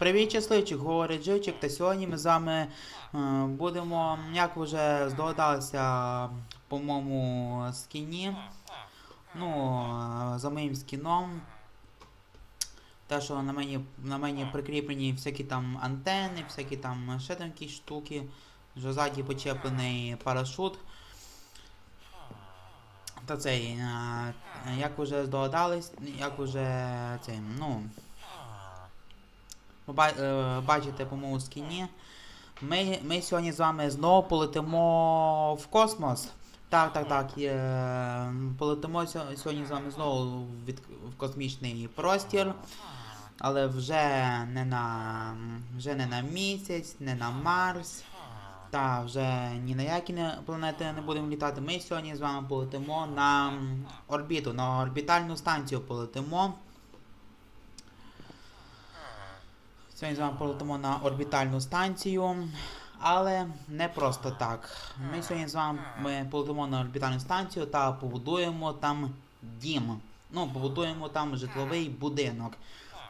Привіт, щасливчик, говорить Живчик, та сьогодні ми з вами е, будемо, як ви вже здогадалися, по моєму скіні. Ну, е, за моїм скіном. Те, що на мені, на мені прикріплені всякі там антени, всякі там ще там якісь штуки. Вже ззаді почеплений парашут. Та цей, е, як вже здогадались, як вже цей, ну. Е, бачите по моєму скіні. Ми, ми сьогодні з вами знову полетимо в космос. Так, так, так. Е, полетимо сьогодні з вами знову від, в космічний простір. Але вже не на вже не на місяць, не на Марс. Та вже ні на які не, планети не будемо літати. Ми сьогодні з вами полетимо на орбіту, на орбітальну станцію полетимо. Сьогодні з вами полетимо на орбітальну станцію. Але не просто так. Ми сьогодні з вами ми полетимо на орбітальну станцію та побудуємо там дім. Ну, побудуємо там житловий будинок.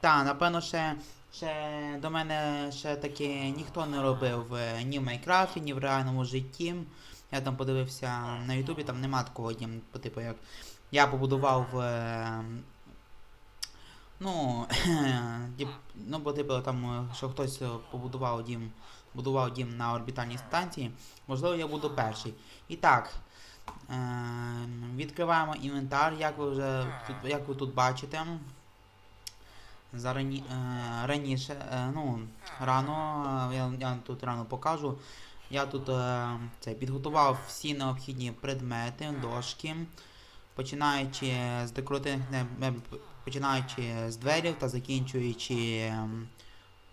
Та, напевно, ще, ще до мене ще таки ніхто не робив е, ні в Майнкрафті, ні в реальному житті. Я там подивився на Ютубі, там нема такого дім, типу як. Я побудував. Ну, ну, по типу там, е, що хтось е, побудував дім, будував дім на орбітальній станції. Можливо, я буду перший. І так. Е, відкриваємо інвентар, як ви вже тут, як ви тут бачите. Зарані, е, раніше, е, ну, рано, я, я тут рано покажу. Я тут е, це, підготував всі необхідні предмети, дошки, починаючи з декоративних починаючи з дверів та закінчуючи ем,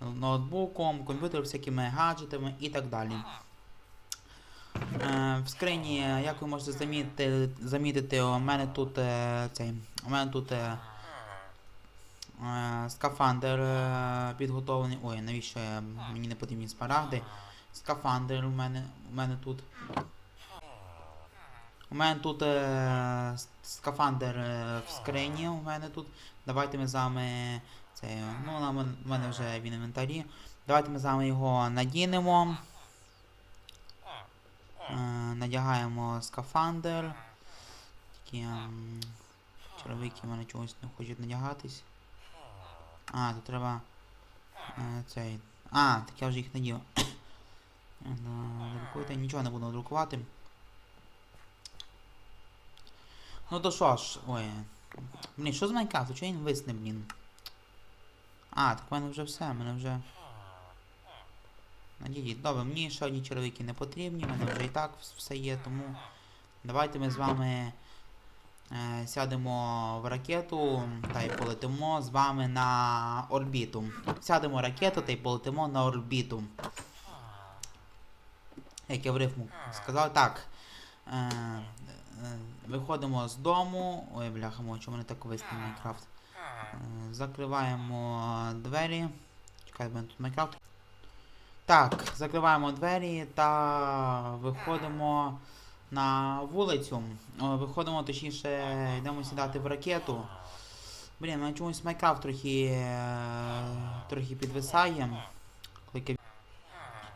ноутбуком, комп'ютером, всякими гаджетами і так далі. Е, в скрині, як ви можете замітити, замітити, у мене тут е, цей, у мене тут е, скафандр підготовлений. Ой, навіщо мені не потрібні смарагди. Скафандр у мене, у мене тут. У мене тут е, скафандр е, в скрині. У мене тут. Давайте ми з вами. Це, ну, на мене вже в інвентарі. Давайте ми з вами його надінемо. Е, надягаємо скафандр. Такі ем, черевики в мене чогось не хочуть надягатись. А, тут треба. Е, цей. А, так я вже їх надів. Е, Друкуйте, нічого не буду друкувати. Ну то що ж, ой. Блін, що з Майнкрафту? Чого він висне, блін? А, так в мене вже все, в мене вже. Надійдіть. Добре, мені ще одні червики не потрібні, в мене вже і так все є, тому давайте ми з вами е, сядемо в ракету та й полетимо з вами на орбіту. Сядемо в ракету та й полетимо на орбіту. Як я в рифму сказав, так. Е, виходимо з дому. Ой, бляха, мовчу, у мене так висне Майнкрафт. Е, закриваємо двері. Чекай, мене тут Майнкрафт. Так, закриваємо двері та виходимо на вулицю. О, виходимо, точніше, йдемо сідати в ракету. Блін, мене чомусь Майнкрафт трохи, е, трохи підвисає.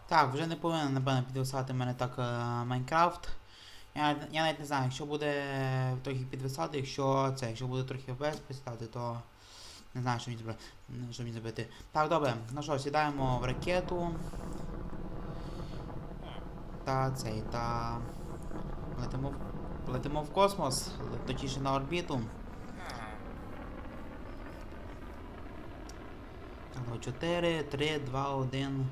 Так, вже не повинен, напевно, підвисати мене так е, Майнкрафт. Я, я навіть не знаю, якщо буде трохи підвисати, якщо це, якщо буде трохи без підстати, то не знаю, що мені зробити. Що мені зробити. Так, добре, ну що, сідаємо в ракету. Та цей, та. Летимо летимо в космос, точніше на орбіту. Так, 4, 3, 2, 1.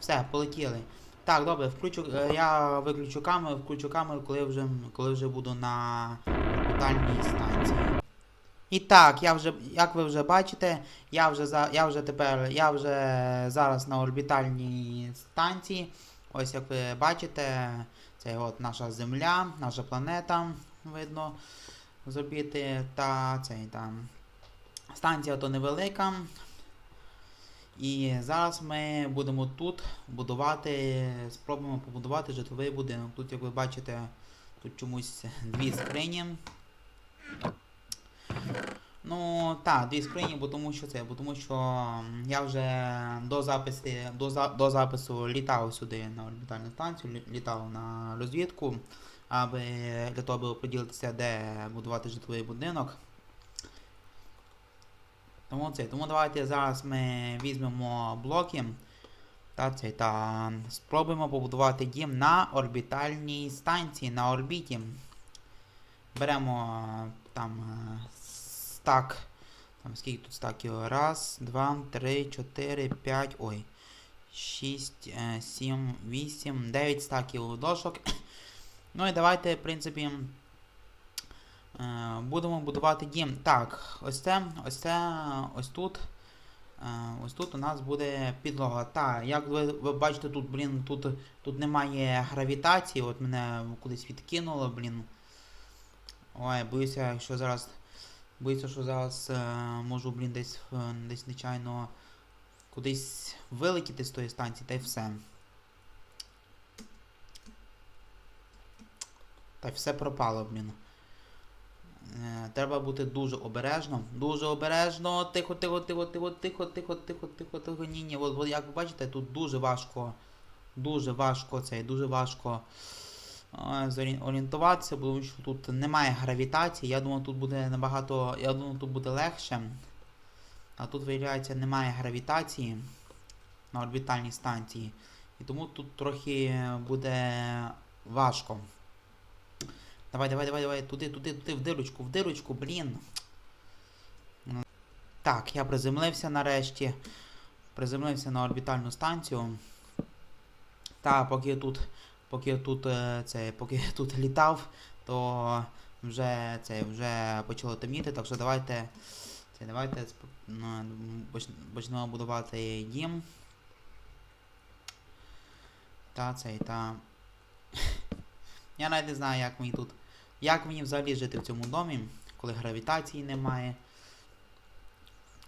Все, полетіли. Так, добре, включу, е, я виключу камеру, включу камеру, коли вже, коли вже буду на орбітальній станції. І так, я вже, як ви вже бачите, я вже я вже тепер, я вже зараз на орбітальній станції. Ось як ви бачите, це от наша Земля, наша планета, видно з орбіти, та цей там. Станція то невелика. І зараз ми будемо тут будувати, спробуємо побудувати житловий будинок. Тут, як ви бачите, тут чомусь дві скрині. Ну, так, дві скрині, бо тому що це, бо тому що я вже до запису, до, за- до запису літав сюди на орбітальну станцію, літав на розвідку, аби для того, аби поділитися, де будувати житловий будинок. Тому це, тому давайте зараз ми візьмемо блоки та це, та спробуємо побудувати дім на орбітальній станції, на орбіті. Беремо там е, стак. Там скільки тут стаків? Раз, два, три, чотири, п'ять. Ой. Шість, е, сім, вісім, дев'ять стаків дошок. Ну і давайте, в принципі. Е, Будемо будувати дім. Так, ось це, ось це, ось тут. е, Ось тут у нас буде підлога. Так, як ви, ви бачите, тут, блін, тут, тут немає гравітації, от мене кудись відкинуло, блін. Ой, боюся, що зараз. Боюся, що зараз е, можу, блін, десь, е, десь нечайно кудись вилетіти з тої станції, та й все. Та й все пропало, блін. Е, треба бути дуже обережно. Дуже обережно. Тихо, тихо, тихо, тихо, тихо, тихо, тихо, тихо, тихо. Ні, ні. От, от як ви бачите, тут дуже важко. Дуже важко це, дуже важко е, зорі- орієнтуватися, бо що тут немає гравітації. Я думав, тут буде набагато. Я думав, тут буде легше. А тут, виявляється, немає гравітації на орбітальній станції. І тому тут трохи буде важко. Давай, давай, давай, давай, туди, туди, туди, в дирочку, в дирочку, блін. Ну, Так, я приземлився нарешті. Приземлився на орбітальну станцію. Та, поки я тут, поки я тут, е, це, поки я тут літав, то вже це вже почало темніти, так що давайте. Це, давайте ну, почнемо будувати дім. Та цей, та. Я навіть не знаю, як мені тут. Як мені взагалі жити в цьому домі, коли гравітації немає.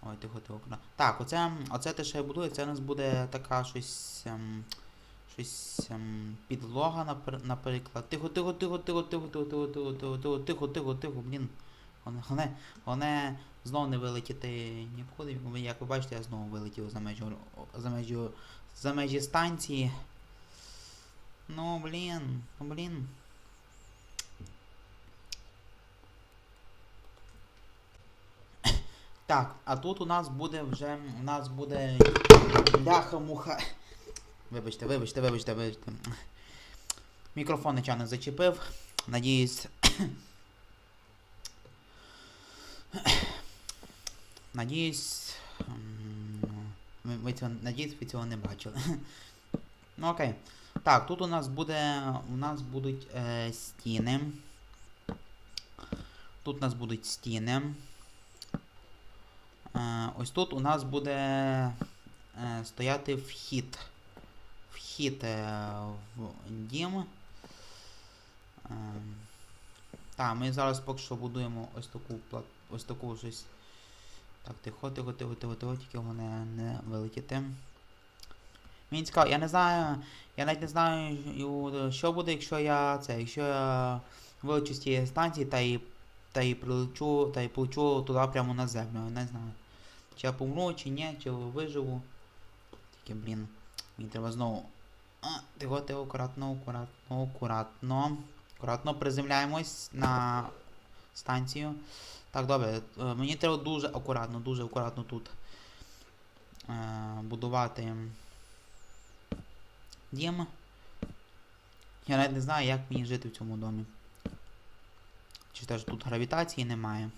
Ой, тихо, тихо. Так, оце, оце те, що я будую, це у нас буде така щось. Ем, щось ем, підлога, наприклад. Тихо, тихо, тихо, тихо, тихо, тихо, тихо, тихо, тихо, тихо, тихо, тихо, тихо, блін. Вони, вони знову не вилетіти нікуди. Як ви бачите, я знову вилетів за межі, за межі, за межі станції. Ну, блін, ну, блін. Так, а тут у нас буде вже. У нас буде бляха-муха. Вибачте, вибачте, вибачте, вибачте. Мікрофон нечайно зачепив. Надіюсь. Надіюсь. м, Ви, ви цього, надіюсь, ви цього не бачили. ну окей. Так, тут у нас буде. У нас будуть е, стіни. Тут у нас будуть стіни. Е, ось тут у нас буде е, стояти вхід. Вхід е, в дім. Так, ми зараз поки що будуємо ось таку ось таку щось. Так, тихо, тихо, тихо, тихо, тихо, тільки його не, не вилетіти. Мені цікаво, я не знаю. Я навіть не знаю, що буде, якщо я це, якщо я вилечу з цієї станції та і та і прилечу, та і полечу туди прямо на землю. Не знаю. Чи я помру, чи ні, чи виживу. Тільки, блін, мені треба знову. А, тихо, тихо, акуратно, акуратно, акуратно. Акуратно приземляємось на станцію. Так, добре. е, Мені треба дуже акуратно, дуже акуратно тут е, будувати дім. Я навіть не знаю, як мені жити в цьому домі. Чи теж тут гравітації немає.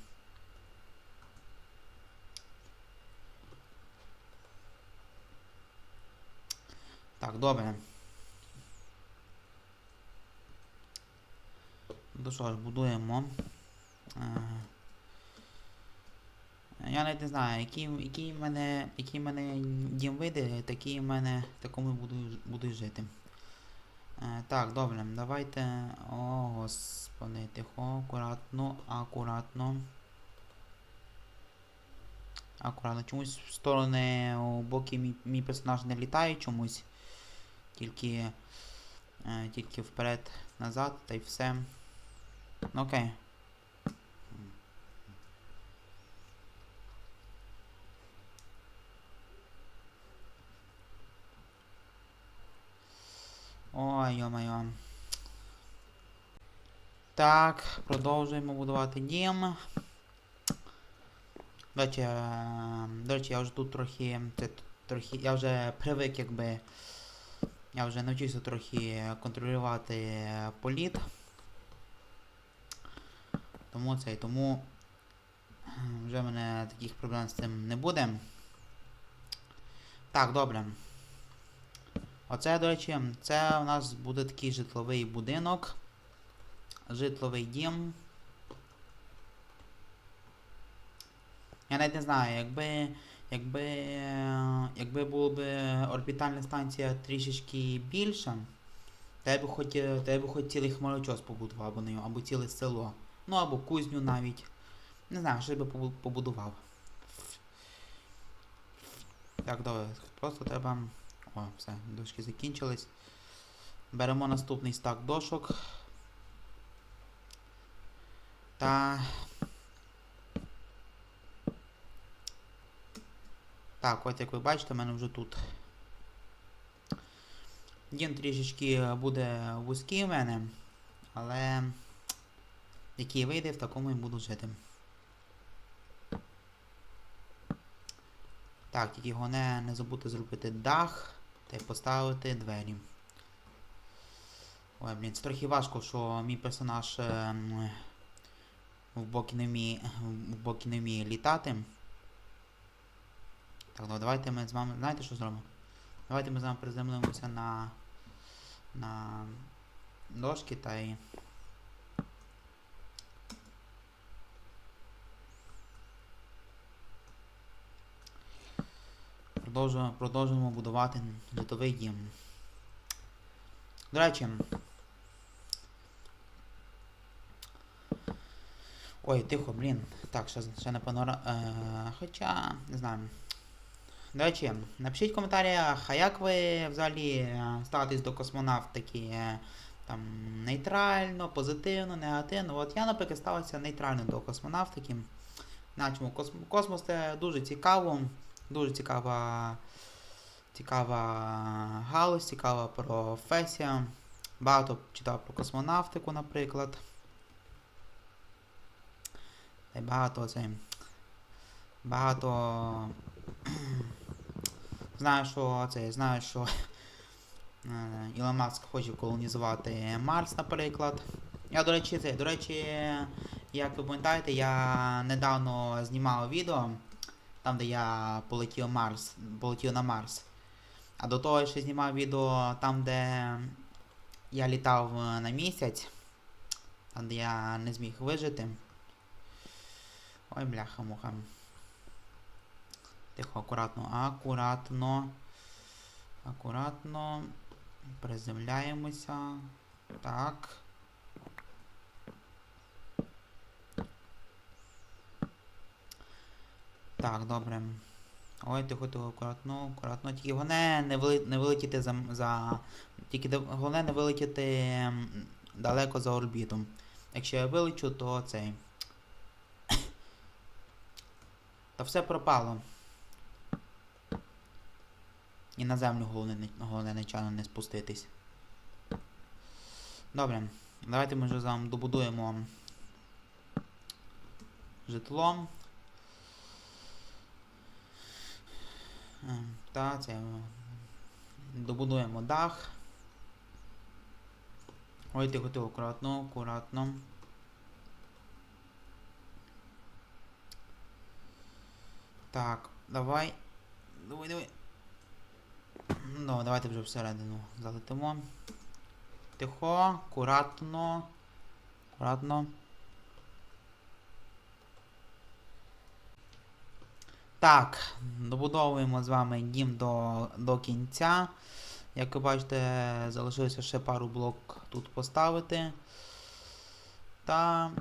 Так, добре. Ну що ж, будуємо. Е, Я навіть не знаю, який, в мене, в мене дім вийде, такий в мене, такому буду, буду жити. Е, так, добре, давайте. О, господи, тихо, акуратно, акуратно. Акуратно. Чомусь в сторони у боки мій, мій персонаж не літає чомусь. Тільки е, тільки вперед, назад, та й все. Ну, окей. Ой, йо-майо. Так, продовжуємо будувати дім. Е, до речі, я вже тут трохи... це Трохи... Я вже привик, якби... Я вже навчився трохи контролювати політ. Тому це, і тому вже в мене таких проблем з цим не буде. Так, добре. Оце, до речі, це у нас буде такий житловий будинок. Житловий дім. Я навіть не знаю, якби. Якби. е, Якби була б орбітальна станція трішечки більша, то я би хоч, е, я би хоч цілий хмарочос побудував або нею, або ціле село. Ну або кузню навіть. Не знаю, що я би побудував. Так, добре, просто треба. О, все, дошки закінчились. Беремо наступний стак дошок. Та. Так, от як ви бачите, в мене вже тут. Дім трішечки буде вузький в мене, але який вийде, в такому і буду жити. Так, тільки головне не забути зробити дах та й поставити двері. Ой, блін, це трохи важко, що мій персонаж боки в боки не вміє літати. Так, ну давайте ми з вами. Знаєте, що зробимо? Давайте ми з вами приземлимося на. на дошки та й. Продовжуємо, продовжуємо будувати житловий дім. До речі. Ой, тихо, блін. Так, ще, ще не панора. Е, хоча, не знаю. До речі, напишіть в коментарях, а як ви взагалі е, ставитесь до космонавтики? Е, Там нейтрально, позитивно, негативно. От я, наприклад, ставився нейтрально до космонавтики. Начому космос, це дуже цікаво, дуже цікава, цікава галузь, цікава професія. Багато читав про космонавтику, наприклад. Та й багато це. Багато. Знаю, що це, знаю, що е, Ілон Маск хоче колонізувати Марс, наприклад. Я, до речі, це, до речі, як ви пам'ятаєте, я недавно знімав відео, там, де я полетів Марс, полетів на Марс. А до того я ще знімав відео там, де я літав на місяць, там, де я не зміг вижити. Ой, бляха муха. Тихо, акуратно, акуратно. Акуратно. Приземляємося. Так. Так, добре. Ой, тихо, тихо, акуратно, акуратно. Тільки головне не, вили... не вилетіти за. за... Тільки головне не вилетіти далеко за орбіту. Якщо я вилечу, то цей. Та все пропало. На землю головне, не- головне нечайно не спуститись. Добре, давайте ми вже з вами добудуємо житло. Ем, Та, це. е, Добудуємо дах. Ой, тихо, тихо, акуратно, акуратно. Так, давай. Давай, давай. Ну, давайте вже всередину залетимо. Тихо, акуратно. Акуратно. Так, добудовуємо з вами дім до, до кінця. Як ви бачите, залишилося ще пару блок тут поставити. Та.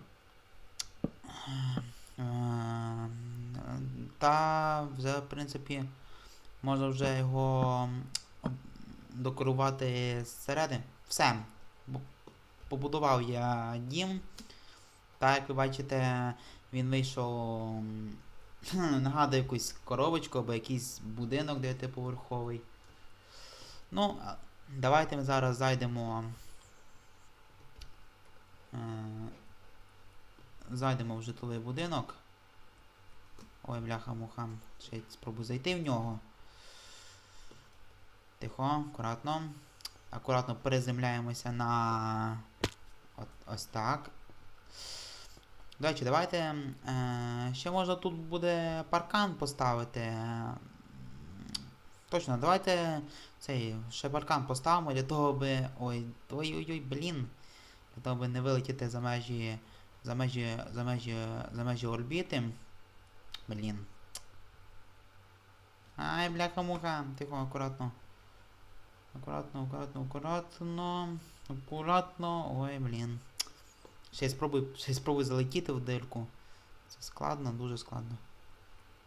е, Та вже, в принципі, можна вже його декорувати зсередини. Все. Побудував я дім. Та, як ви бачите, він вийшов. Нагадує якусь коробочку або якийсь будинок дев'ятиповерховий. Ну, Давайте ми зараз зайдемо. Е, зайдемо в житловий будинок. Ой, бляха муха. Ще спробую зайти в нього. Тихо, акуратно. Акуратно переземляємося на. От, ось так. До речі, давайте. Е, ще можна тут буде паркан поставити. Точно, давайте цей ще паркан поставимо для того, би. Ой, ой-ой-ой, блін. Для того, би не вилетіти за межі. За межі. За межі. За межі орбіти. Блін. Ай, бляха-муха. Тихо, акуратно. Акуратно, акуратно, акуратно. Акуратно. Ой, блін. Ще спробуй, ще спробуй залетіти в дирку. Це складно, дуже складно.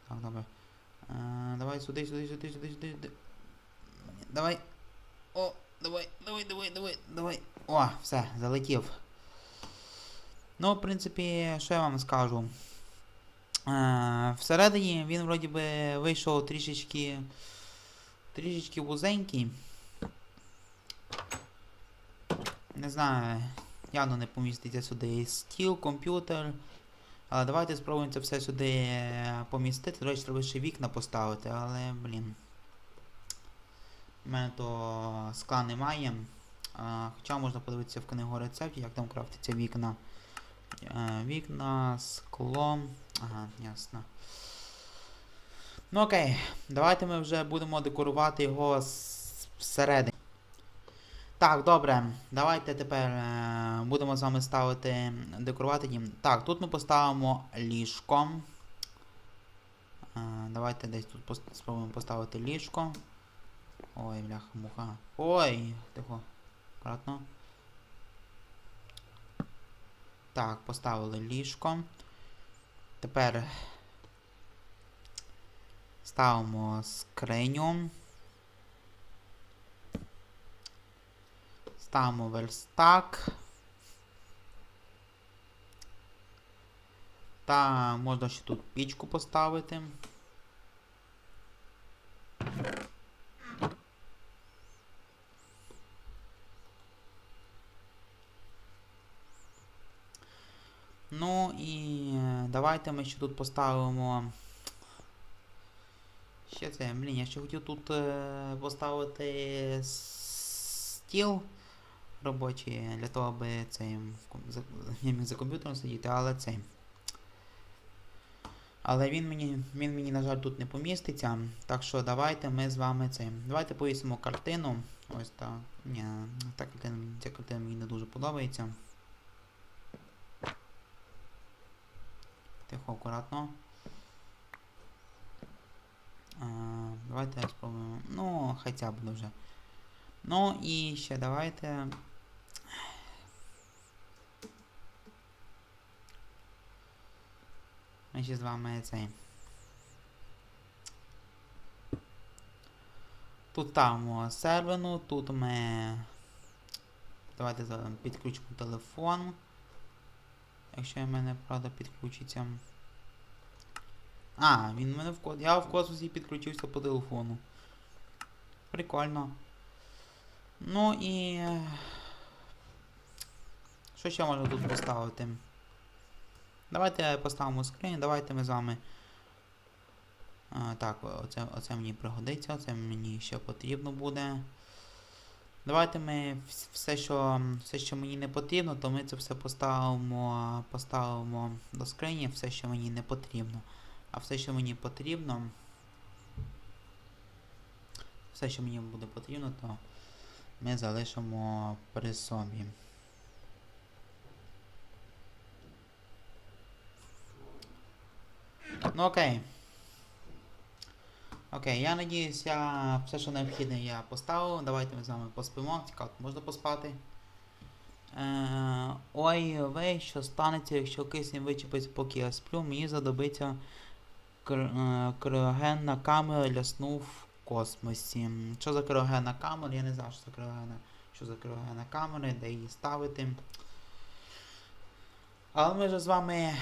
Так, добре. Е, давай сюди, сюди, сюди, сюди, сюди, сюди. Давай. О, давай, давай, давай, давай, давай. О, все, залетів. Ну, в принципі, що я вам скажу. Е, всередині він вроді би вийшов трішечки. Трішечки вузенький. Не знаю, явно не поміститься сюди стіл, комп'ютер. Але давайте спробуємо це все сюди е, помістити. До речі, треба ще вікна поставити, але, блін. У мене то скла немає. А, хоча можна подивитися в книгу рецептів, як там крафтиться вікна. Е, вікна, скло. Ага, ясно. Ну окей, давайте ми вже будемо декорувати його всередині. Так, добре. Давайте тепер е, будемо з вами ставити декорувати дім. Так, тут ми поставимо ліжко. Е, давайте десь тут спробуємо поставити ліжко. Ой, бляха, муха. Ой, тихо. Аккуратно. Так, поставили ліжко. Тепер ставимо скриню. Ставимо верстак. Та можна ще тут пічку поставити. Ну і е, давайте ми ще тут поставимо. Ще це, блін, я ще хотів тут е, поставити стіл робочий для того, аби цей за, за комп'ютером сидіти, але цей. Але він мені, він мені, на жаль, тут не поміститься. Так що давайте ми з вами цей. Давайте повісимо картину. Ось так. Ні, та картина, ця картина мені не дуже подобається. Тихо, акуратно. А, давайте спробуємо. Ну, ця буде вже. Ну і ще давайте. Ми ще з вами цей. Тут ставимо сервину, тут ми. Давайте зараз підключимо телефон. Якщо в мене, правда, підключиться. А, він в мене в. Я в космосі підключився по телефону. Прикольно. Ну і. Що ще можна тут поставити? Давайте поставимо скрин, давайте ми з вами. А, так, оце, оце мені пригодиться, оце мені ще потрібно буде. Давайте ми все, що, все, що мені не потрібно, то ми це все поставимо, поставимо до скрині, все, що мені не потрібно. А все, що мені потрібно. Все, що мені буде потрібно, то ми залишимо при собі. Ну окей. Окей, я надіюсь, я все, що необхідне, я поставив. Давайте ми з вами поспимо. Цікаво, можна поспати. Е, ой, вей, що станеться, якщо кисень вичепиться, поки я сплю, мені задобиться е, криогенна камера для сну в космосі. Що за криогенна камера? Я не знаю, що за криогенна, що за криогенна камера, де її ставити. Але ми вже з вами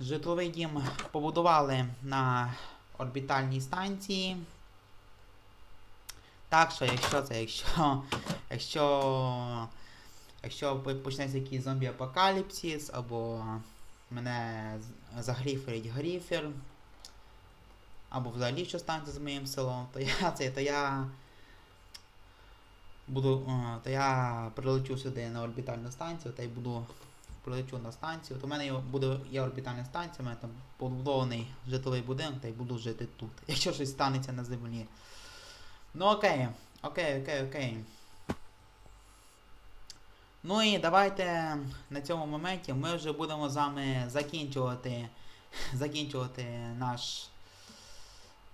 житловий дім побудували на орбітальній станції. Так що, якщо це, якщо Якщо. Якщо почнеться якийсь зомбі-апокаліпсис, або мене загріферить гріфер, або взагалі що станеться з моїм селом, то я це, то я буду. е, То я прилечу сюди на орбітальну станцію та й буду прилечу на станцію. То в мене буде є орбітальна станція, у мене там побудований житловий будинок, та й буду жити тут. Якщо щось станеться на землі. Ну окей, окей, окей, окей. Ну і давайте на цьому моменті ми вже будемо з вами закінчувати, закінчувати наш,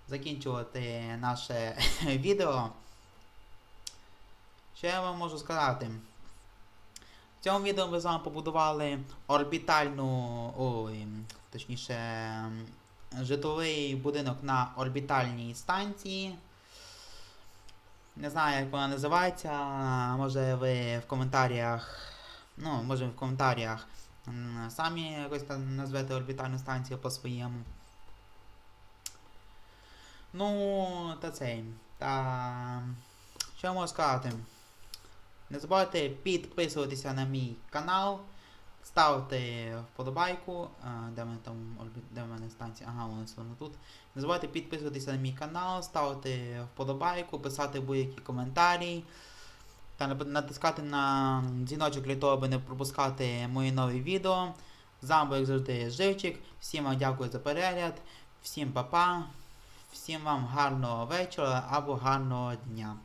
закінчувати наше відео. Що я вам можу сказати? Цьому відео ми з вами побудували орбітальну, ой, точніше, житловий будинок на орбітальній станції. Не знаю, як вона називається. Може ви в коментарях. Ну, може в коментарях самі якось назвете орбітальну станцію по-своєму. Ну, та цей. Та. Що я можу сказати? Не забувайте підписуватися на мій канал, ставте вподобайку, де в мене там де мене станція, ага, воно тут. Не забувайте підписуватися на мій канал, ставити вподобайку, писати будь-які коментарі та натискати на дзвіночок для того, аби не пропускати мої нові відео. З вами, як завжди, Живчик. Всім вам дякую за перегляд, всім па-па, всім вам гарного вечора або гарного дня.